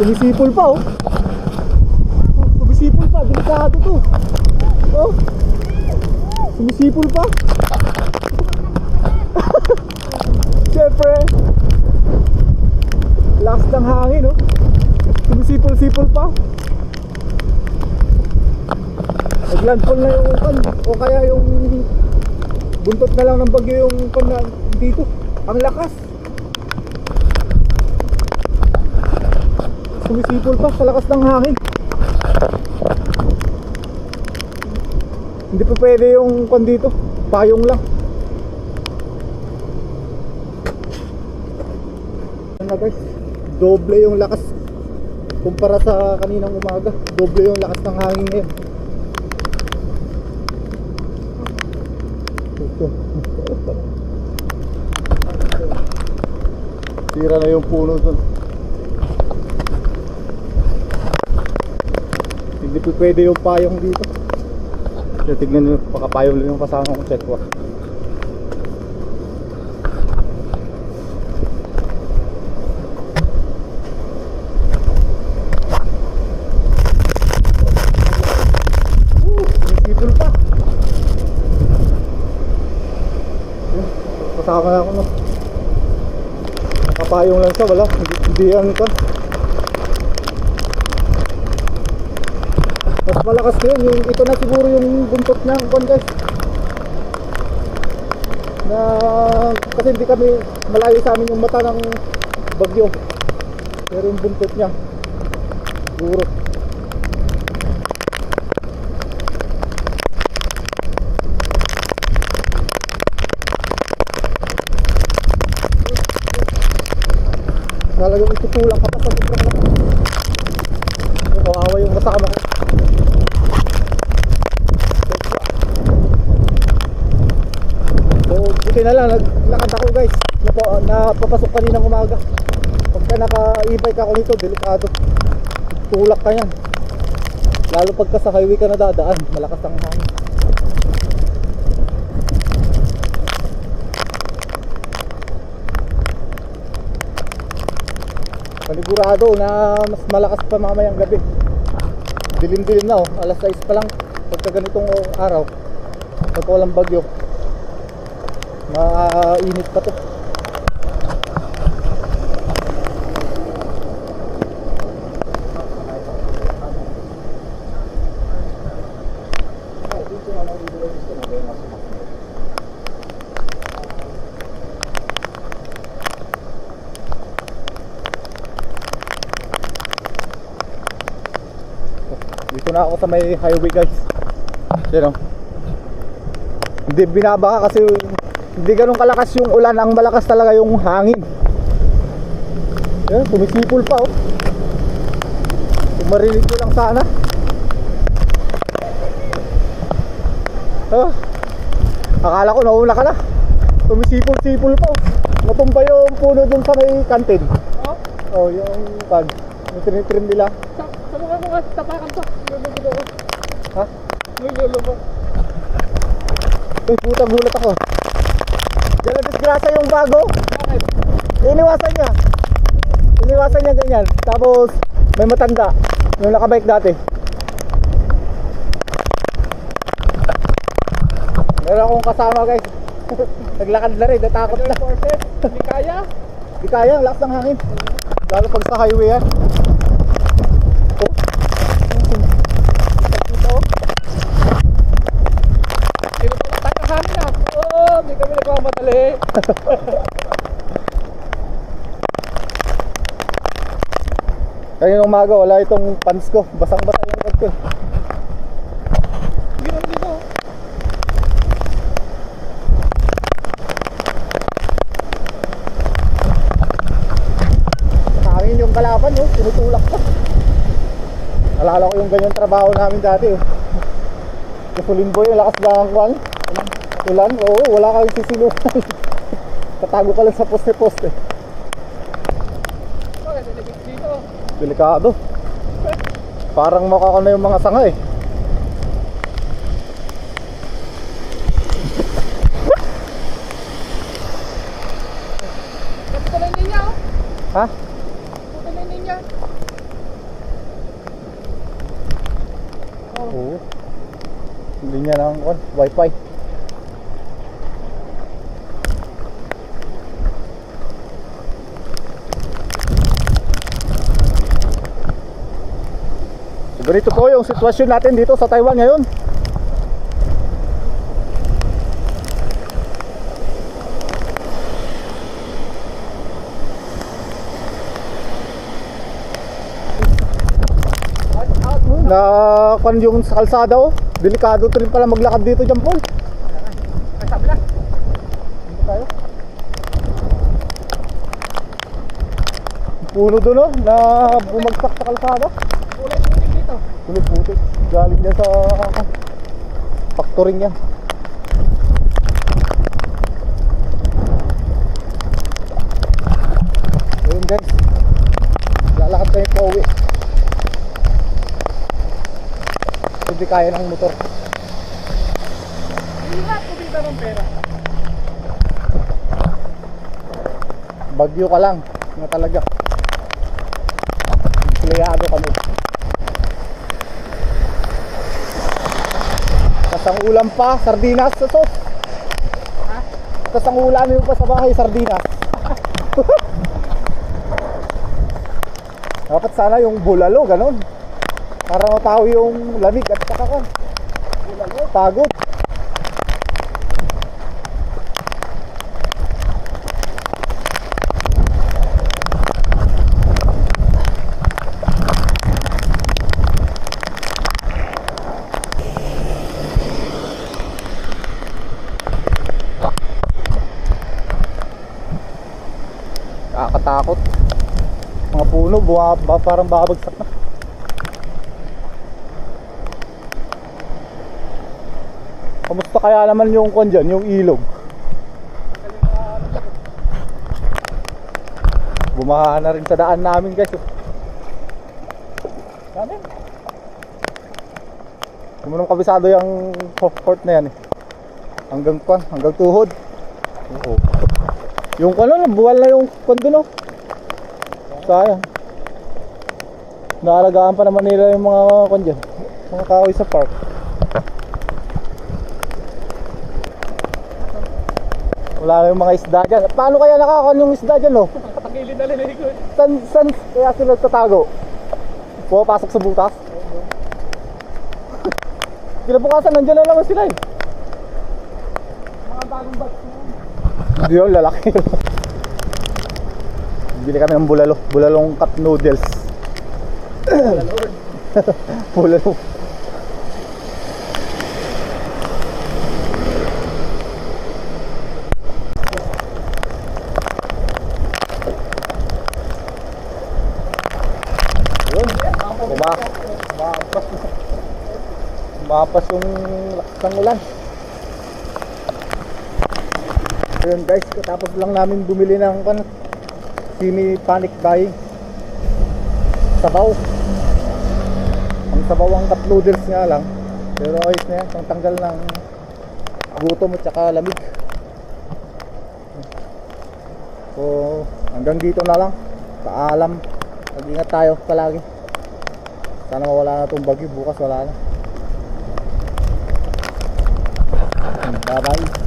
Sumisipol pa oh. Sumisipol pa, delikado to. Oh. Sumisipol pa. Siyempre. Lakas ng hangin oh. Sumisipol-sipol pa. Naglandfall na yung kan o kaya yung buntot na lang ng bagyo yung na dito. Ang lakas. Sumisipol pa sa lakas ng hangin. Hindi pa pwede yung kan dito. Payong lang. Na guys? Doble yung lakas kumpara sa kaninang umaga. Doble yung lakas ng hangin ngayon. Ito. Sira na yung puno dun. Hindi pa pwede yung payong dito. Kaya tignan nyo, pakapayong lang yung kasama kong check. Yun, Kasama na ako no. Nakapayong lang siya, wala. Hindi, hindi yan ito. Malakas na yun. Yung, ito na siguro yung buntot niya. Kung guys. Na, kasi hindi kami malayo sa amin yung mata ng bagyo. Pero yung buntot niya. Siguro. Talagang itutulak ka pa sa sobrang lakas. Kawawa yung kasama ko. So, buti na lang, naglakad ako guys. Napo, napapasok kaninang umaga. Pagka naka-e-bike ako nito, delikado. Tulak ka yan. Lalo pagka sa highway ka nadadaan, malakas ang hangin. Panigurado na mas malakas pa mamayang gabi. Dilim-dilim na oh, alas 6 pa lang pagka ganitong araw. Pagka walang bagyo. Mainit pa to. Dito na ako sa may highway guys. Yan o. Hindi binaba kasi hindi ganun kalakas yung ulan. Ang malakas talaga yung hangin. Yan, tumisipol pa oh. Kung marinig ko lang sana. Ah, akala ko nauna ka na. Tumisipol-sipol pa oh. Matumba yung puno dun sa may kantin. Oh, Oh, yung pag. Yung tinitrim nila. sa, sa mga mga tapakan to. Lulubog ako. Ha? Lulubog. Uy, puta gulat ako. Na disgrasya yung bago. Iniwasan niya. Iniwasan niya ganyan. Tapos, may matanda. Yung nakabike dati. Meron akong kasama guys. Naglakad na rin, natakot na. Hindi kaya. Di kaya, ang lakas ng hangin. Lalo pag sa highway yan. Oh. Kita oh. Sino pa tayo hangin ah? Oo, hindi kami nagmamadali. Kanina umaga, wala itong pants ko. Basang-basa yung pants ko. Ganoon dito. Hangin yung kalaban, oh. tinutulak pa. Alala ko yung ganyan trabaho namin dati. Oh. Kasulin boy, yung lakas ng kwan ulan oo wala kang sisilungan tatago ka lang sa poste poste delikado parang mukha na yung mga sanga eh oh. Ha? Tutuloy ninyo. Oh. Oo. Hindi niya lang kon, wifi. Ganito po yung sitwasyon natin dito sa Taiwan ngayon. Na kan yung sa kalsada oh. Delikado to rin pala maglakad dito dyan, Paul. Ay. Dito tayo. Puno doon oh, na bumagsak sa kalsada. Kulay putik. Galing niya sa factory niya. Ayun guys. Lalakad tayo pa uwi. Hindi kaya ng motor. Hindi nga kumita ng pera. Bagyo ka lang. Nga talaga. Playado kami. Kasang ulam pa, sardinas sa sos. Ha? Kasang ulam yung pa sa bahay, sardinas. Dapat sana yung bulalo, ganun. Para mataw yung lamig at saka kan. Bulalo, pagod. Nakakatakot. Mga puno, buwa, ba, parang babagsak na. Kamusta kaya naman yung kon dyan, yung ilog? Bumaha na rin sa daan namin guys. oh. Dami. Kumunong kabisado yung court na yan eh. Hanggang kwan, hanggang tuhod. Oo. Yung na, buwal na yung kwan dun oh. Sayang. Naalagaan pa naman nila yung mga dyan. Mga kahoy sa park. Wala na yung mga isda dyan. Paano kaya nakakaon yung isda dyan oh? Nakatagilid na linig ko. San, san kaya sila tatago? Pumapasok sa butas? Kinabukasan, nandiyan na naman sila eh. Mga bagong batch. Hindi yun, lalaki. Bili kami ng bulalo. Bulalong cup noodles. Bulalo. Yun. Buma. Bumapas. Bumapas yung lakas ng ulan. Ayun guys, katapos lang namin bumili ng kan simi panic buying. Sabaw. Ang sabaw ang cup noodles nga lang. Pero ayos na yan, pang tanggal ng gutom at saka lamig. So, hanggang dito na lang. Paalam. Mag-ingat tayo palagi. Sana mawala na itong bagyo. Bukas wala na. Bye bye.